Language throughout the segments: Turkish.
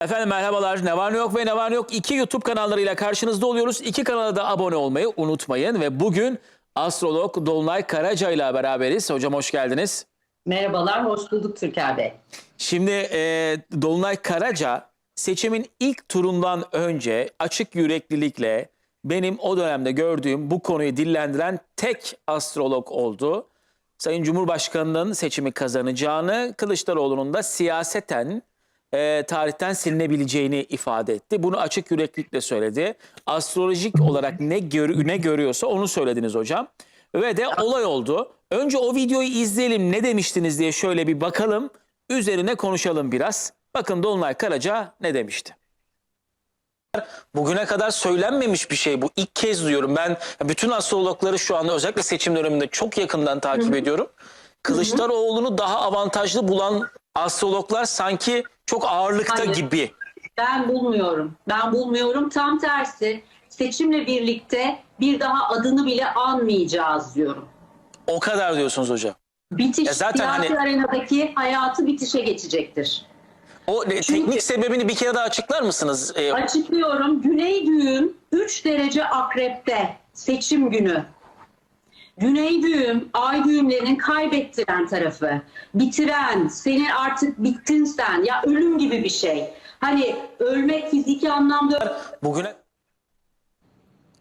Efendim merhabalar. Ne var ne yok ve ne var ne yok iki YouTube kanallarıyla karşınızda oluyoruz. İki kanala da abone olmayı unutmayın ve bugün astrolog Dolunay Karaca ile beraberiz. Hocam hoş geldiniz. Merhabalar, hoş bulduk Türker Bey. Şimdi e, Dolunay Karaca seçimin ilk turundan önce açık yüreklilikle benim o dönemde gördüğüm bu konuyu dillendiren tek astrolog oldu. Sayın Cumhurbaşkanı'nın seçimi kazanacağını, Kılıçdaroğlu'nun da siyaseten e, tarihten silinebileceğini ifade etti. Bunu açık yüreklilikle söyledi. Astrolojik olarak ne, gör, ne görüyorsa onu söylediniz hocam. Ve de olay oldu. Önce o videoyu izleyelim ne demiştiniz diye şöyle bir bakalım. Üzerine konuşalım biraz. Bakın Dolunay Karaca ne demişti? Bugüne kadar söylenmemiş bir şey bu. İlk kez duyuyorum. Ben bütün astrologları şu anda özellikle seçim döneminde çok yakından takip ediyorum. Kılıçdaroğlu'nu daha avantajlı bulan astrologlar sanki çok ağırlıkta Hayır. gibi. Ben bulmuyorum. Ben bulmuyorum. Tam tersi seçimle birlikte bir daha adını bile anmayacağız diyorum. O kadar diyorsunuz hocam. Bitiş, Ya zaten siyasi hani- arenadaki hayatı bitişe geçecektir. O e, teknik sebebini bir kere daha açıklar mısınız? E, Açıklıyorum. Güney düğüm 3 derece akrepte seçim günü. Güney düğüm, ay düğümlerinin kaybettiren tarafı, bitiren, seni artık bittin sen, ya ölüm gibi bir şey. Hani ölmek fiziki anlamda Bugüne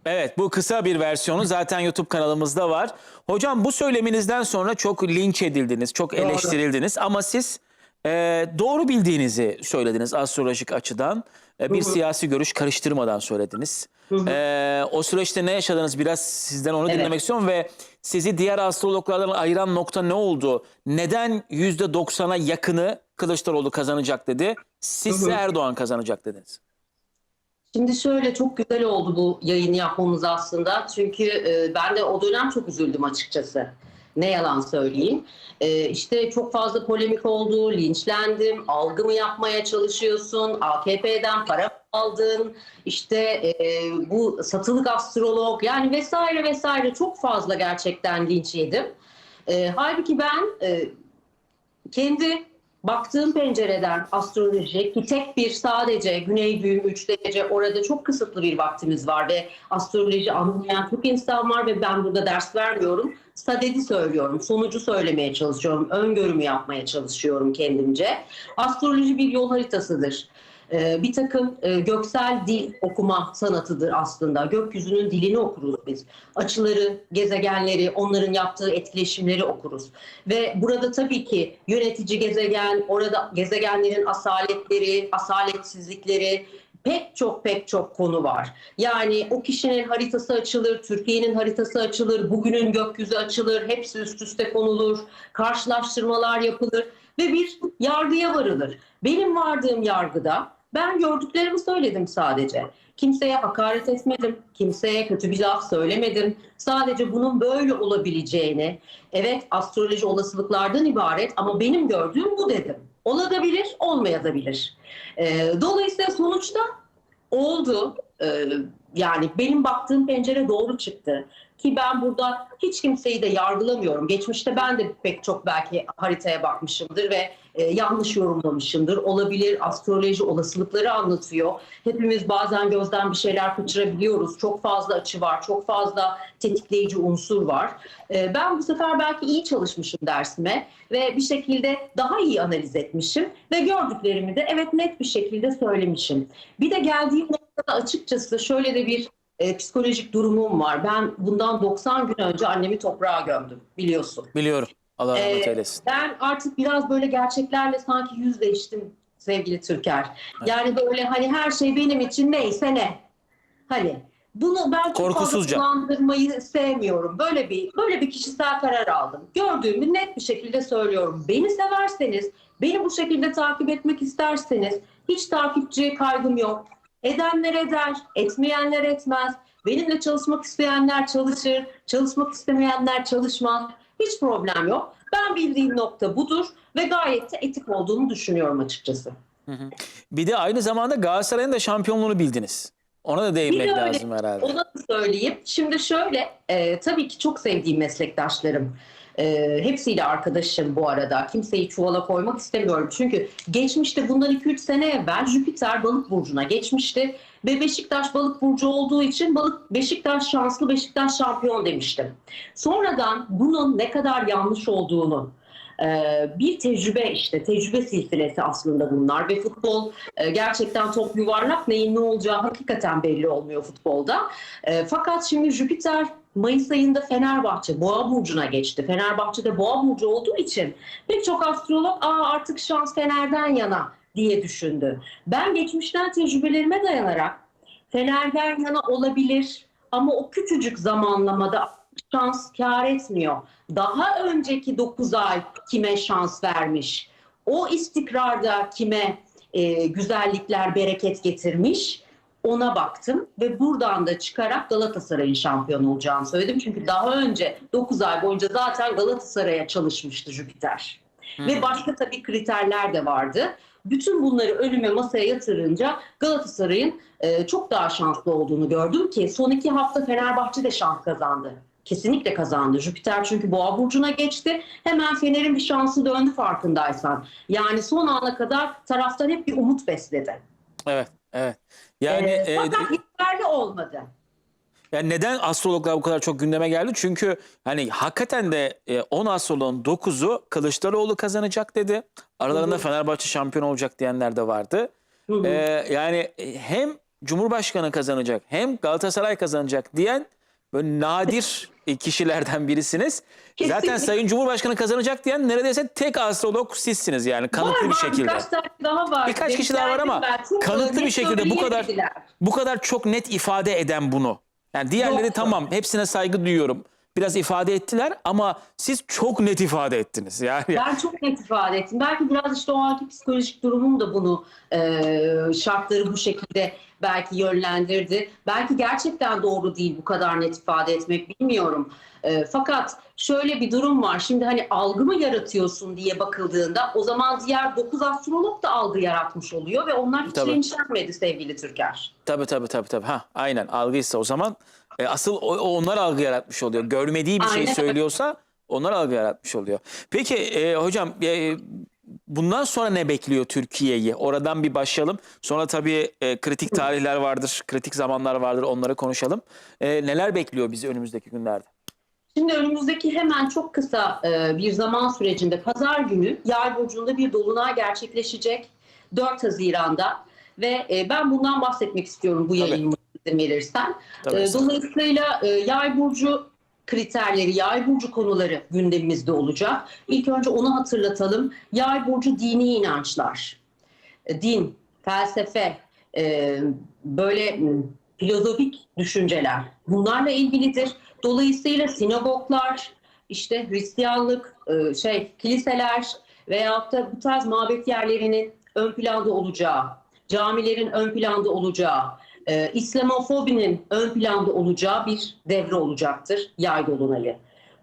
Evet bu kısa bir versiyonu zaten YouTube kanalımızda var. Hocam bu söyleminizden sonra çok linç edildiniz, çok eleştirildiniz ama siz e, doğru bildiğinizi söylediniz astrolojik açıdan. E, bir siyasi görüş karıştırmadan söylediniz. E, o süreçte ne yaşadınız biraz sizden onu Evet. dinlemek istiyorum ve sizi diğer astrologlardan ayıran nokta ne oldu? Neden %90'a yakını Kılıçdaroğlu kazanacak dedi, sizse Erdoğan kazanacak dediniz? Şimdi şöyle çok güzel oldu bu yayını yapmamız aslında. Çünkü e, ben de o dönem çok üzüldüm açıkçası. Ne yalan söyleyeyim. E, işte çok fazla polemik oldu, linçlendim, algı mı yapmaya çalışıyorsun, AKP'den para aldın, işte e, bu satılık astrolog yani vesaire vesaire çok fazla gerçekten linç yedim. E, halbuki ben e, kendi baktığım pencereden astroloji ki tek bir sadece güney düğüm 3 derece orada çok kısıtlı bir vaktimiz var ve astroloji anlamayan çok insan var ve ben burada ders vermiyorum. Sadedi söylüyorum, sonucu söylemeye çalışıyorum, öngörümü yapmaya çalışıyorum kendimce. Astroloji bir yol haritasıdır. Ee, bir takım e, göksel dil okuma sanatıdır aslında. Gökyüzünün dilini okuruz biz. Açıları, gezegenleri, onların yaptığı etkileşimleri okuruz. Ve burada tabii ki yönetici gezegen, orada gezegenlerin asaletleri, asaletsizlikleri, pek çok pek çok konu var. Yani o kişinin haritası açılır, Türkiye'nin haritası açılır, bugünün gökyüzü açılır, hepsi üst üste konulur, karşılaştırmalar yapılır ve bir yargıya varılır. Benim vardığım yargıda ben gördüklerimi söyledim sadece. Kimseye hakaret etmedim, kimseye kötü bir laf söylemedim. Sadece bunun böyle olabileceğini, evet astroloji olasılıklardan ibaret ama benim gördüğüm bu dedim. Olabilir, olmayabilir. Ee, dolayısıyla sonuçta oldu. Ee, yani benim baktığım pencere doğru çıktı. Ki ben burada hiç kimseyi de yargılamıyorum. Geçmişte ben de pek çok belki haritaya bakmışımdır ve e, yanlış yorumlamışımdır. Olabilir, astroloji olasılıkları anlatıyor. Hepimiz bazen gözden bir şeyler kaçırabiliyoruz. Çok fazla açı var, çok fazla tetikleyici unsur var. E, ben bu sefer belki iyi çalışmışım dersime ve bir şekilde daha iyi analiz etmişim ve gördüklerimi de evet net bir şekilde söylemişim. Bir de geldiğim noktada açıkçası şöyle de bir e, psikolojik durumum var. Ben bundan 90 gün önce annemi toprağa gömdüm biliyorsun. Biliyorum. Allah rahmet Ee, eylesin. Ben artık biraz böyle gerçeklerle sanki yüzleştim sevgili Türker. Yani böyle hani her şey benim için neyse ne. Hani bunu ben Korkusuzca. kullandırmayı sevmiyorum. Böyle bir böyle bir kişisel karar aldım. Gördüğümü net bir şekilde söylüyorum. Beni severseniz, beni bu şekilde takip etmek isterseniz hiç takipçi kaygım yok. Edenler eder, etmeyenler etmez. Benimle çalışmak isteyenler çalışır, çalışmak istemeyenler çalışmaz. Hiç problem yok. Ben bildiğim nokta budur ve gayet de etik olduğunu düşünüyorum açıkçası. Bir de aynı zamanda Galatasaray'ın da şampiyonluğunu bildiniz. Ona da değinmek Bir öyle. lazım herhalde. Ona da söyleyeyim. Şimdi şöyle, e, tabii ki çok sevdiğim meslektaşlarım. Ee, hepsiyle arkadaşım bu arada. Kimseyi çuvala koymak istemiyorum. Çünkü geçmişte bundan 2-3 sene evvel Jüpiter balık burcuna geçmişti. Ve Beşiktaş balık burcu olduğu için balık Beşiktaş şanslı Beşiktaş şampiyon demiştim. Sonradan bunun ne kadar yanlış olduğunu e, bir tecrübe işte tecrübe silsilesi aslında bunlar ve futbol e, gerçekten top yuvarlak neyin ne olacağı hakikaten belli olmuyor futbolda. E, fakat şimdi Jüpiter Mayıs ayında Fenerbahçe Boğa burcuna geçti. Fenerbahçe'de Boğa burcu olduğu için pek çok astrolog Aa, artık şans Fener'den yana diye düşündü. Ben geçmişten tecrübelerime dayanarak Fener'den yana olabilir ama o küçücük zamanlamada şans kar etmiyor. Daha önceki 9 ay kime şans vermiş? O istikrarda kime e, güzellikler, bereket getirmiş? Ona baktım ve buradan da çıkarak Galatasaray'ın şampiyon olacağını söyledim. Çünkü daha önce 9 ay boyunca zaten Galatasaray'a çalışmıştı Jüpiter. Ve başka tabii kriterler de vardı. Bütün bunları önüme masaya yatırınca Galatasaray'ın e, çok daha şanslı olduğunu gördüm ki son iki hafta Fenerbahçe de şans kazandı. Kesinlikle kazandı. Jüpiter çünkü Boğa burcuna geçti. Hemen Fener'in bir şansı döndü farkındaysan. Yani son ana kadar taraftan hep bir umut besledi. Evet, evet. Yani Ee, e, fakat yeterli olmadı. Yani neden astrologlar bu kadar çok gündeme geldi? Çünkü hani hakikaten de e, 10 astroloğun 9'u Kılıçdaroğlu kazanacak dedi. Aralarında Hı hı. Fenerbahçe şampiyon olacak diyenler de vardı. Hı hı. Ee, yani hem Cumhurbaşkanı kazanacak hem Galatasaray kazanacak diyen böyle nadir kişilerden birisiniz. Zaten Kesinlikle. Sayın Cumhurbaşkanı kazanacak diyen neredeyse tek astrolog sizsiniz yani kanıtlı Var, bir şekilde. Birkaç tane daha var. Birkaç kişi daha var ama ben. Kanıtlı bir şekilde bu kadar bu kadar çok net ifade eden bunu. Yani diğerleri Yok. tamam hepsine saygı duyuyorum. Biraz ifade ettiler ama siz çok net ifade ettiniz. Yani Ben çok net ifade ettim. Belki biraz işte o anki psikolojik durumum da bunu e, şartları bu şekilde belki yönlendirdi. Belki gerçekten doğru değil bu kadar net ifade etmek bilmiyorum. E, fakat şöyle bir durum var. Şimdi hani algı mı yaratıyorsun diye bakıldığında o zaman diğer 9 astrolog da algı yaratmış oluyor ve onlar hiç Tabii. sevgili Türker. tabii tabii tabii tabii. Ha aynen algıysa o zaman e, asıl o, onlar algı yaratmış oluyor. Görmediği bir şey Aynen. söylüyorsa onlar algı yaratmış oluyor. Peki e, hocam e, bundan sonra ne bekliyor Türkiye'yi? Oradan bir başlayalım. Sonra tabii e, kritik tarihler vardır, kritik zamanlar vardır. Onları konuşalım. E, neler bekliyor bizi önümüzdeki günlerde? Şimdi önümüzdeki hemen çok kısa e, bir zaman sürecinde pazar günü Yay burcunda bir dolunay gerçekleşecek 4 Haziran'da ve e, ben bundan bahsetmek istiyorum bu Tabii. Verirsen. Tabii, E, dolayısıyla e, Yay burcu kriterleri, Yay burcu konuları gündemimizde olacak. İlk önce onu hatırlatalım. Yay burcu dini inançlar, e, din, felsefe, e, böyle filozofik düşünceler bunlarla ilgilidir. Dolayısıyla sinagoglar, işte Hristiyanlık, e, şey kiliseler veyahut da bu tarz mabet yerlerinin ön planda olacağı, camilerin ön planda olacağı, e, İslamofobinin ön planda olacağı bir devre olacaktır yay dolunayı.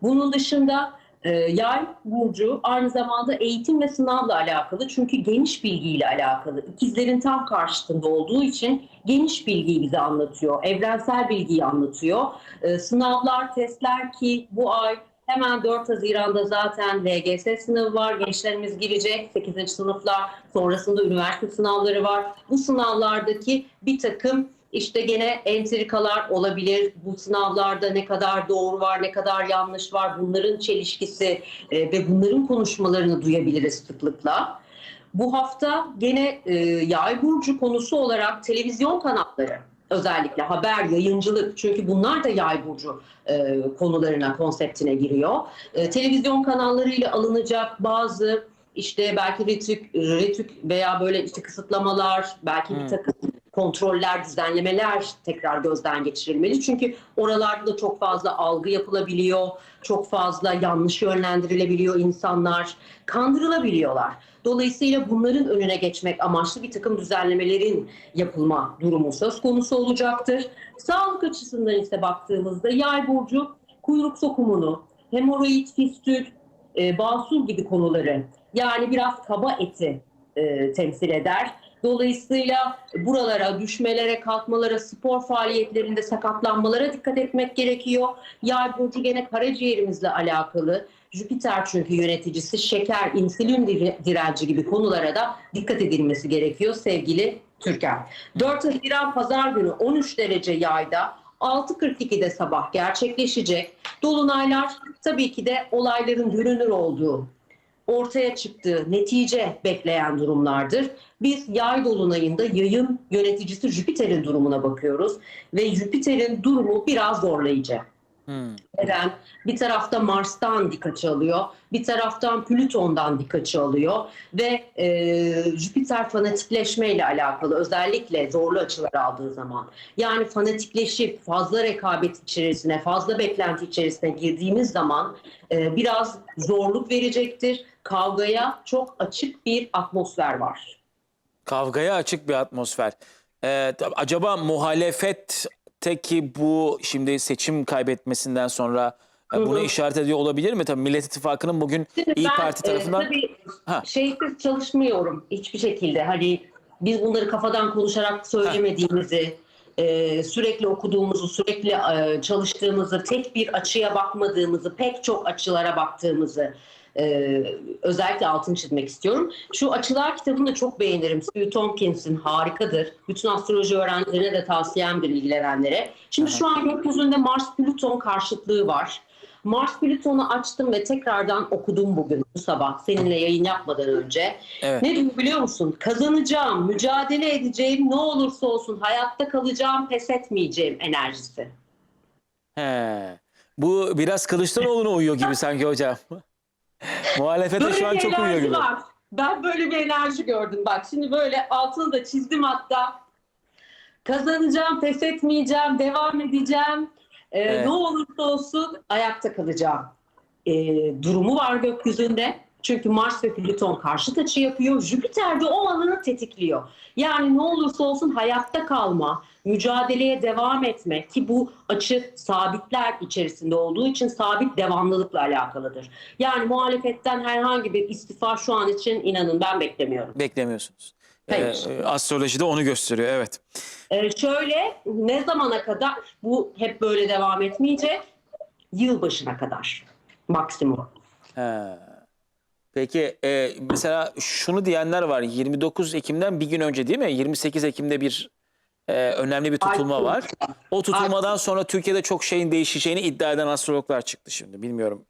Bunun dışında e, yay burcu aynı zamanda eğitim ve sınavla alakalı çünkü geniş bilgiyle alakalı. İkizlerin tam karşısında olduğu için geniş bilgiyi bize anlatıyor, evrensel bilgiyi anlatıyor. E, sınavlar, testler ki bu ay hemen 4 Haziran'da zaten LGS sınavı var. Gençlerimiz girecek 8. sınıflar. Sonrasında üniversite sınavları var. Bu sınavlardaki bir takım işte gene entrikalar olabilir. Bu sınavlarda ne kadar doğru var, ne kadar yanlış var. Bunların çelişkisi e, ve bunların konuşmalarını duyabiliriz sıklıkla. Bu hafta gene e, yay burcu konusu olarak televizyon kanalları özellikle haber, yayıncılık çünkü bunlar da yay burcu e, konularına, konseptine giriyor. E, televizyon kanallarıyla alınacak bazı işte belki retük, retük veya böyle işte kısıtlamalar, belki Hmm. bir takım kontroller, düzenlemeler tekrar gözden geçirilmeli. Çünkü oralarda da çok fazla algı yapılabiliyor, çok fazla yanlış yönlendirilebiliyor insanlar, kandırılabiliyorlar. Dolayısıyla bunların önüne geçmek amaçlı bir takım düzenlemelerin yapılma durumu söz konusu olacaktır. Sağlık açısından ise baktığımızda yay burcu kuyruk sokumunu, hemoroid, fistül, e, basur gibi konuları yani biraz kaba eti e, temsil eder. Dolayısıyla buralara, düşmelere, kalkmalara, spor faaliyetlerinde sakatlanmalara dikkat etmek gerekiyor. Yay burcu gene karaciğerimizle alakalı. Jüpiter çünkü yöneticisi şeker, insülin dire- direnci gibi konulara da dikkat edilmesi gerekiyor sevgili Türker. 4 Haziran Pazar günü 13 derece yayda 6.42'de sabah gerçekleşecek. Dolunaylar tabii ki de olayların görünür olduğu, ortaya çıktığı netice bekleyen durumlardır. Biz yay dolunayında yayın yöneticisi Jüpiter'in durumuna bakıyoruz ve Jüpiter'in durumu biraz zorlayıcı. Hmm. Neden? Bir tarafta Mars'tan dik açı alıyor, bir taraftan Plüton'dan dik açı alıyor ve e, Jüpiter fanatikleşme ile alakalı özellikle zorlu açılar aldığı zaman yani fanatikleşip fazla rekabet içerisine, fazla beklenti içerisine girdiğimiz zaman e, biraz zorluk verecektir. Kavgaya çok açık bir atmosfer var. Kavgaya açık bir atmosfer. Ee, tab- acaba muhalefetteki bu şimdi seçim kaybetmesinden sonra e, Hı bunu işaret ediyor olabilir mi? Tabii Millet İttifakı'nın bugün Şimdi İyi ben, Parti e, tarafından tabii Ha. şeysiz çalışmıyorum hiçbir şekilde. Hani biz bunları kafadan konuşarak söylemediğimizi, e, sürekli okuduğumuzu, sürekli e, çalıştığımızı, tek bir açıya bakmadığımızı, pek çok açılara baktığımızı e, özellikle altını çizmek istiyorum. Şu açılar kitabını da çok beğenirim. Stu Tompkins'in harikadır. Bütün astroloji öğrencilerine de tavsiyemdir ilgilenenlere. Şimdi şu an gökyüzünde Mars-Plüton karşıtlığı var. Mars Plüton'u açtım ve tekrardan okudum bugün bu sabah seninle yayın yapmadan önce. evet. Ne diyor biliyor musun? Kazanacağım, mücadele edeceğim, ne olursa olsun hayatta kalacağım, pes etmeyeceğim enerjisi. He. Bu biraz Kılıçdaroğlu'na uyuyor gibi sanki hocam. Muhalefete Böyle şu an çok uyuyor gibi. var. Ben böyle bir enerji gördüm bak. Şimdi böyle altını da çizdim hatta. Kazanacağım, pes etmeyeceğim, devam edeceğim. Ee, Evet. Ne olursa olsun ayakta kalacağım. Ee, durumu var gökyüzünde. Çünkü Mars ve Plüton karşıt açı yapıyor. Jüpiter de o alanı tetikliyor. Yani ne olursa olsun hayatta kalma, mücadeleye devam etme ki bu açı sabitler içerisinde olduğu için sabit devamlılıkla alakalıdır. Yani muhalefetten herhangi bir istifa şu an için inanın ben beklemiyorum. Beklemiyorsunuz. Hayır. Ee, astrolojide onu gösteriyor evet. Ee, şöyle ne zamana kadar bu hep böyle devam etmeyecek? Yılbaşına kadar maksimum. He. Peki e, mesela şunu diyenler var 29 Ekim'den bir gün önce değil mi? 28 Ekim'de bir e, önemli bir tutulma var. O tutulmadan sonra Türkiye'de çok şeyin değişeceğini iddia eden astrologlar çıktı şimdi. Bilmiyorum.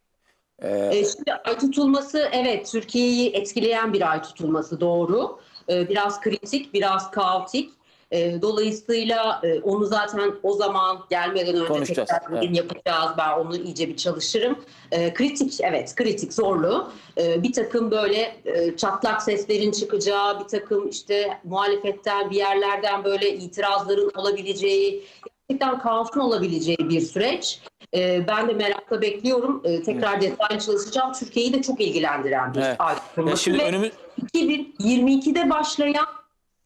E, Ee, şimdi ay tutulması evet Türkiye'yi etkileyen bir ay tutulması doğru. Ee, biraz kritik, biraz kaotik. Ee, dolayısıyla e, onu zaten o zaman gelmeden önce tekrar bugün evet. yapacağız. Ben onu iyice bir çalışırım. Ee, kritik evet kritik zorlu. Ee, bir takım böyle e, çatlak seslerin çıkacağı, bir takım işte muhalefetten bir yerlerden böyle itirazların olabileceği, gerçekten kaosun olabileceği bir süreç. Ee, ben de merakla bekliyorum. Ee, tekrar detaylı çalışacağım. Türkiye'yi de çok ilgilendiren bir Evet. ay ya tutulması şimdi önümüz 2022'de başlayan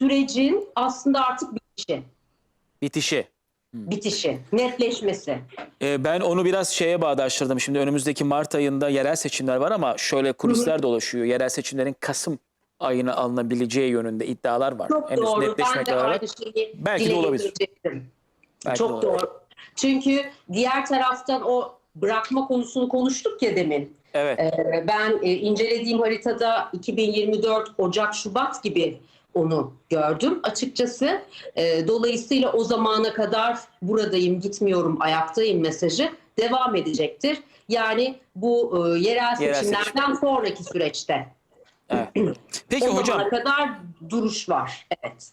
sürecin aslında artık bitişi, bitişi. bitişi, netleşmesi. E, ben onu biraz şeye bağdaştırdım. Şimdi önümüzdeki Mart ayında yerel seçimler var ama şöyle kulisler dolaşıyor. Yerel seçimlerin Kasım ayına alınabileceği yönünde iddialar var. Çok Henüz doğru. Ben netleşmek de üzere. aynı şeyi Belki de dile olabilir. getirecektim. Belki de Çok olabilir. doğru. Çünkü diğer taraftan o bırakma konusunu konuştuk ya demin. Evet. Ee, Ben e, incelediğim haritada 2024 Ocak Şubat gibi onu gördüm açıkçası. Ee, Dolayısıyla o zamana kadar buradayım, gitmiyorum, ayaktayım mesajı devam edecektir. Yani bu e, yerel Yerel seçimlerden sonraki süreçte. evet. Peki o hocam zamana kadar duruş var. Evet.